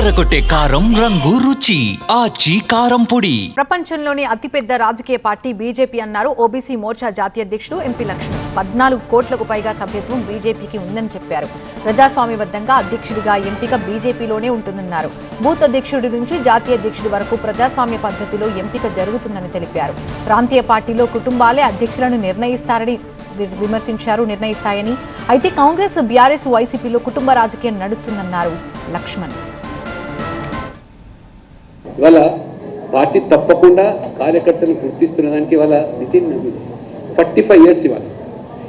అదరగొట్టే కారం రంగు రుచి ఆచి కారం పొడి. ప్రపంచంలోని అతిపెద్ద రాజకీయ పార్టీ బీజేపీ అన్నారు ఓబీసీ మోర్చా జాతీయ అధ్యక్షుడు ఎంపీ లక్ష్మణ్ పద్నాలుగు కోట్లకు పైగా సభ్యత్వం బీజేపీకి ఉందని చెప్పారు. ప్రజాస్వామ్యబద్ధంగా అధ్యక్షుడిగా ఎంపిక బీజేపీలోనే ఉంటుందన్నారు. బూత్ అధ్యక్షుడి నుంచి జాతీయ అధ్యక్షుడి వరకు ప్రజాస్వామ్య పద్ధతిలో ఎంపిక జరుగుతుందని తెలిపారు. ప్రాంతీయ పార్టీలో కుటుంబాలే అధ్యక్షులను నిర్ణయిస్తారని విమర్శించారు నిర్ణయిస్తాయని. అయితే కాంగ్రెస్ బీఆర్ఎస్ వైసీపీలో కుటుంబ రాజకీయం నడుస్తుందన్నారు లక్ష్మణ్. ఇవాళ పార్టీ తప్పకుండా కార్యకర్తలను గుర్తిస్తున్న దానికి ఇవాళ నితిన్ ఫార్టీ ఫైవ్ ఇయర్స్ ఇవాళ.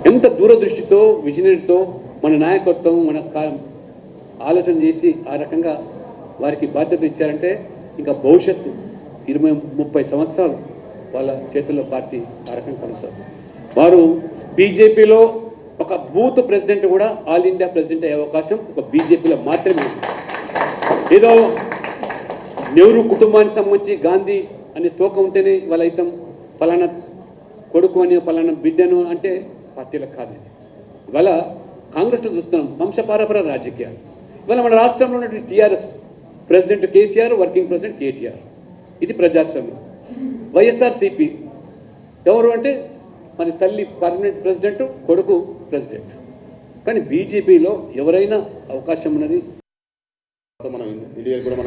ఎంత దూరదృష్టితో విజనరీతో మన నాయకత్వం మన ఆలోచన చేసి ఆ రకంగా వారికి బాధ్యత ఇచ్చారంటే ఇంకా భవిష్యత్తు ఇరవై ముప్పై సంవత్సరాలు వాళ్ళ చేతుల్లో పార్టీ ఆ రకంగా కొనసాగుతుంది. వారు బీజేపీలో ఒక బూత్ ప్రెసిడెంట్ కూడా ఆల్ ఇండియా ప్రెసిడెంట్ అయ్యే అవకాశం ఒక బీజేపీలో మాత్రమే ఏదో నెహ్రూ కుటుంబానికి సంబంధించి గాంధీ అనే తోక ఉంటేనే ఇవాళ ఇతం ఫలానా కొడుకు అని ఫలానా బిడ్డను అంటే పార్టీలకు కాదు ఇవాళ కాంగ్రెస్లో చూస్తున్నాం వంశపారపర రాజకీయాలు. ఇవాళ మన రాష్ట్రంలో ఉన్నటువంటి TRS president KCR working president KTR. ఇది ప్రజాస్వామ్యం. వైఎస్ఆర్సీపీ ఎవరు అంటే మన తల్లి పర్మనెంట్ ప్రెసిడెంట్ కొడుకు ప్రెసిడెంట్. కానీ బీజేపీలో ఎవరైనా అవకాశం ఉన్నది మనం ఇండియా కూడా మనం